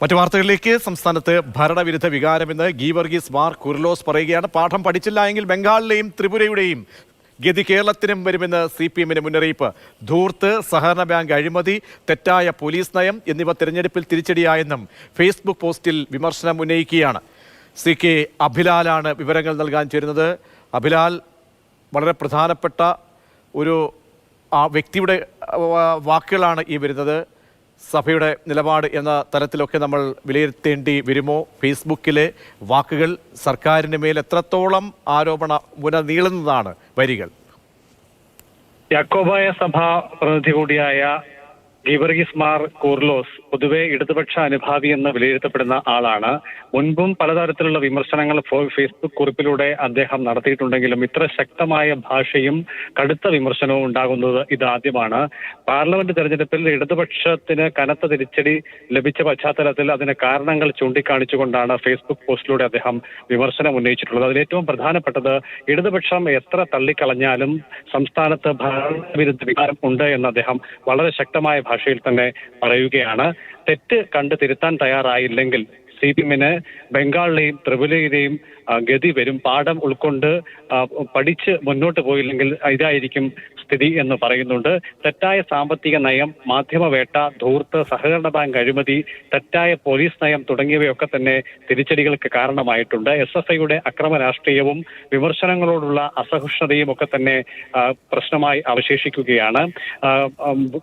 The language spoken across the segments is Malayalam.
മറ്റു വാർത്തകളിലേക്ക്. സംസ്ഥാനത്ത് ഭരണവിരുദ്ധ വികാരമെന്ന് ഗീവർഗീസ് മാർ കുർലോസ് പറയുകയാണ്. പാഠം പഠിച്ചില്ല എങ്കിൽ ബംഗാളിലെയും ത്രിപുരയുടെയും ഗതി കേരളത്തിനും വരുമെന്ന് സി പി എമ്മിന് മുന്നറിയിപ്പ്. ധൂർത്ത് സഹകരണ ബാങ്ക് അഴിമതി തെറ്റായ പോലീസ് നയം എന്നിവ തിരഞ്ഞെടുപ്പിൽ തിരിച്ചടിയായെന്നും ഫേസ്ബുക്ക് പോസ്റ്റിൽ വിമർശനം ഉന്നയിക്കുകയാണ്. സി കെ അഭിലാലാണ് വിവരങ്ങൾ നൽകാൻ ചേരുന്നത്. അഭിലാൽ വളരെ പ്രധാനപ്പെട്ട ഒരു വ്യക്തിയുടെ വാക്കുകളാണ് ഈ വരുന്നത്. സഭയുടെ നിലപാട് എന്ന തലത്തിലൊക്കെ നമ്മൾ വിലയിരുത്തേണ്ടി വരുമോ? ഫേസ്ബുക്കിലെ വാക്കുകൾ സർക്കാരിന് മേൽ എത്രത്തോളം ആരോപണ മുന നീളുന്നതാണ് വരികൾ? യാക്കോബായ സഭ പ്രതിനിധി കൂടിയായ ഗീവർഗീസ് മാർ കൂർലോസ് പൊതുവെ ഇടതുപക്ഷ അനുഭാവി എന്ന് വിലയിരുത്തപ്പെടുന്ന ആളാണ്. മുൻപും പലതരത്തിലുള്ള വിമർശനങ്ങൾ ഫേസ്ബുക്ക് കുറിപ്പിലൂടെ അദ്ദേഹം നടത്തിയിട്ടുണ്ടെങ്കിലും ഇത്ര ശക്തമായ ഭാഷയും കടുത്ത വിമർശനവും ഉണ്ടാകുന്നത് ഇതാദ്യമാണ് പാർലമെന്റ് തെരഞ്ഞെടുപ്പിൽ ഇടതുപക്ഷത്തിന് കനത്ത തിരിച്ചടി ലഭിച്ച പശ്ചാത്തലത്തിൽ അതിന് കാരണങ്ങൾ ചൂണ്ടിക്കാണിച്ചുകൊണ്ടാണ് ഫേസ്ബുക്ക് പോസ്റ്റിലൂടെ അദ്ദേഹം വിമർശനം ഉന്നയിച്ചിട്ടുള്ളത്. അതിലേറ്റവും പ്രധാനപ്പെട്ടത് ഇടതുപക്ഷം എത്ര തള്ളിക്കളഞ്ഞാലും സംസ്ഥാനത്ത് ഭരണവിരുദ്ധ വികാരം ഉണ്ട് എന്ന് അദ്ദേഹം വളരെ ശക്തമായ ഭാഷയിൽ തന്നെ പറയുകയാണ്. തെറ്റ് കണ്ട് തിരുത്താൻ തയ്യാറായില്ലെങ്കിൽ സി പി എമ്മിന് ബംഗാളിലെയും ത്രിപുരയിലെയും ഗതി വരും. പാഠം ഉൾക്കൊണ്ട് പഠിച്ച് മുന്നോട്ട് പോയില്ലെങ്കിൽ ഇതായിരിക്കും സ്ഥിതി എന്ന് പറയുന്നുണ്ട്. തെറ്റായ സാമ്പത്തിക നയം മാധ്യമവേട്ട ധൂർത്ത് സഹകരണ ബാങ്ക് അഴിമതി തെറ്റായ പോലീസ് നയം തുടങ്ങിയവയൊക്കെ തന്നെ തിരിച്ചടികൾക്ക് കാരണമായിട്ടുണ്ട്. എസ് എഫ് ഐയുടെ അക്രമ രാഷ്ട്രീയവും വിമർശനങ്ങളോടുള്ള അസഹിഷ്ണുതയും ഒക്കെ തന്നെ പ്രശ്നമായി അവശേഷിക്കുകയാണ്.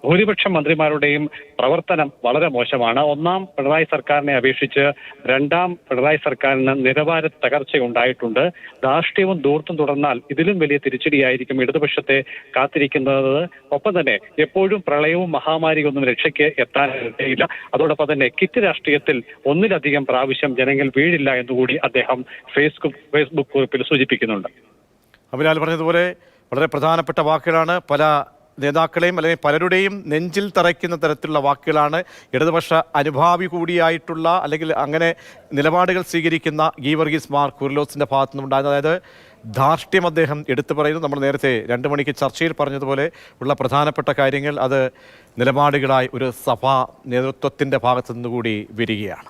ഭൂരിപക്ഷം മന്ത്രിമാരുടെയും പ്രവർത്തനം വളരെ മോശമാണ്. ഒന്നാം പിണറായി സർക്കാരിനെ അപേക്ഷിച്ച് രണ്ടാം പിണറായി സർക്കാരിന് നിലവാര തകർച്ച ഉണ്ടായിട്ടുണ്ട് ധാർഷ്ട്യവും ദൂർത്തും തുടർന്നാൽ ഇതിലും വലിയ തിരിച്ചടിയായിരിക്കും ഇടതുപക്ഷത്തെ കാത്തിരിക്കുന്നത്. ഒപ്പം തന്നെ എപ്പോഴും പ്രളയവും മഹാമാരിയും ഒന്നും രക്ഷയ്ക്ക് എത്താനില്ല അതോടൊപ്പം തന്നെ കിറ്റ് രാഷ്ട്രീയത്തിൽ ഒന്നിലധികം പ്രാവശ്യം ജനങ്ങൾ വീഴില്ല എന്നുകൂടി അദ്ദേഹം ഫേസ്ബുക്ക് ഫേസ്ബുക്ക് കുറിപ്പിൽ സൂചിപ്പിക്കുന്നുണ്ട്. അഭിലാൽ പറഞ്ഞതുപോലെ വളരെ പ്രധാനപ്പെട്ട വാക്കുകളാണ് പല നേതാക്കളെയും അല്ലെങ്കിൽ പലരുടെയും നെഞ്ചിൽ തറയ്ക്കുന്ന തരത്തിലുള്ള വാക്കുകളാണ് ഇടതുപക്ഷ അനുഭാവി കൂടിയായിട്ടുള്ള അല്ലെങ്കിൽ അങ്ങനെ നിലപാടുകൾ സ്വീകരിക്കുന്ന ഗീവർഗീസ് മാർ കുർലോസിന്റെ ഭാഗത്തു നിന്നുണ്ടായത് അതായത് ധാർഷ്ട്യം അദ്ദേഹം എടുത്തു പറയുന്നു. നമ്മൾ നേരത്തെ രണ്ട് മണിക്ക് ചർച്ചയിൽ പറഞ്ഞതുപോലെ ഉള്ള പ്രധാനപ്പെട്ട കാര്യങ്ങൾ അത് നിലപാടുകളായി ഒരു സഭാ നേതൃത്വത്തിന്റെ ഭാഗത്തു നിന്നുകൂടി വരികയാണ്.